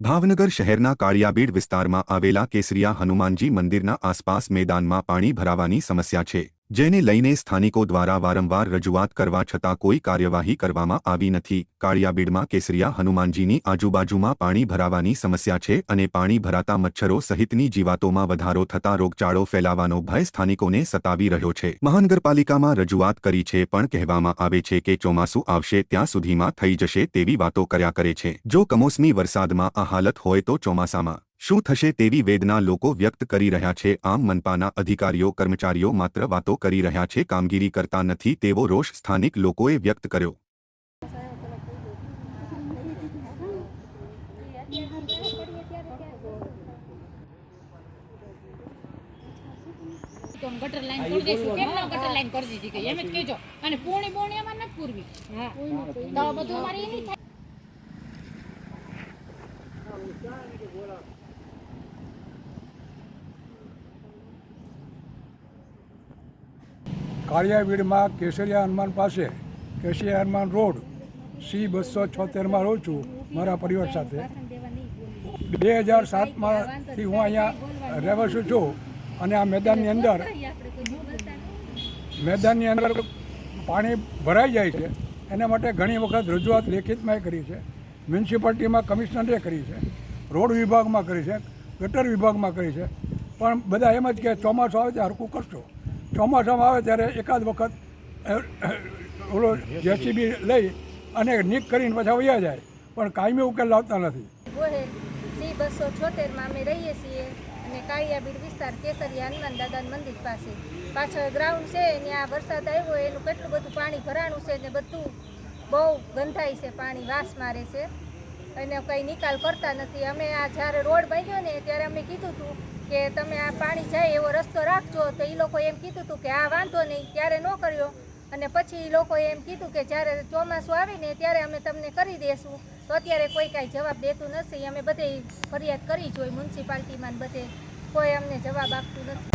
ભાવનગર શહેરના કાળિયાબીડ વિસ્તારમાં આવેલા કેસરિયા હનુમાનજી મંદિરના આસપાસ મેદાનમાં પાણી ભરાવાની સમસ્યા છે. જેને લઈને સ્થાનિકો દ્વારા વારંવાર રજૂઆત કરવા છતાં કોઈ કાર્યવાહી કરવામાં આવી નથી. કાળિયાબીડમાં કેસરિયા હનુમાનજીની આજુબાજુમાં પાણી ભરાવાની સમસ્યા છે અને પાણી ભરાતા મચ્છરો સહિતની જીવાતોમાં વધારો થતા રોગચાળો ફેલાવાનો ભય સ્થાનિકોને સતાવી રહ્યો છે. મહાનગરપાલિકામાં રજૂઆત કરી છે પણ કહેવામાં આવે છે કે ચોમાસું આવશે ત્યાં સુધીમાં થઈ જશે તેવી વાતો કર્યા કરે છે. જો કમોસમી વરસાદમાં આ હાલત હોય તો ચોમાસામાં શું થશે તેવી વેદના લોકો વ્યક્ત કરી રહ્યા છે? આમ મનપાના અધિકારીઓ કર્મચારીઓ માત્ર વાતો કરી રહ્યા છે કામગીરી કરતા નથી તેવો રોષ સ્થાનિક લોકોએ વ્યક્ત કર્યો. ગટર લાઈન કરી દઈશું કેમ ના ગટર લાઈન કરી દીધી? ગઈ એમ જ કહેજો. અને પૂર્ણી પૂર્ણી અમારે નથી પૂરવી. હા. તો બધું અમારે એ કાળિયાવીડમાં કેસરિયા હનુમાન પાસે કેસરિયા હનુમાન રોડ, સી બસો છોતેરમાં રહું છું મારા પરિવાર સાથે. બે હજાર સાતમાંથી હું અહીંયા રહેવાસું છું અને આ મેદાનની અંદર મેદાનની અંદર પાણી ભરાઈ જાય છે. એના માટે ઘણી વખત રજૂઆત લેખિતમાં કરી છે. મ્યુનિસિપાલિટીમાં કમિશનરે કરી છે. રોડ વિભાગમાં કરી છે. ગટર વિભાગમાં કરી છે. પણ બધા એમ જ કે ચોમાસું આવે ત્યારે હરકું કરશો. ચોમાસામાં આવે ત્યારે એકાદ વખત ઓલો જેસીબી લઈ અને નીક કરીને પાછા વયા જાય. પણ કાયમી ઉકેલ લાવતા નથી. સી બસો છોતેરમાં અમે રહીએ છીએ અને કાળિયાબીડ વિસ્તાર કેસરિયા હનુમાન દાદાના મંદિર પાસે. પાછળ ગ્રાઉન્ડ છે, ત્યાં વરસાદ આવ્યો, એનું કેટલું બધું પાણી ભરાણું છે ને બધું બહુ ગંધાય છે, પાણી વાસ મારે છે. અને કંઈ નિકાલ કરતા નથી. અમે આ જ્યારે રોડ બન્યો ને ત્યારે અમે કીધું હતું કે તમે આ પાણી જાય એવો રસ્તો રાખજો. તો એ લોકો એમ કીધું હતું કે આ વાંધો નહીં, ત્યારે ન કર્યો. અને પછી એ લોકોએ એમ કીધું કે જ્યારે ચોમાસું આવે ને ત્યારે અમે તમને કરી દેશું. તો અત્યારે કોઈ કાંઈ જવાબ દેતું નથી. અમે બધે ફરિયાદ કરી જોઈ મ્યુનિસિપાલિટીમાં બધે. કોઈ અમને જવાબ આપતું નથી.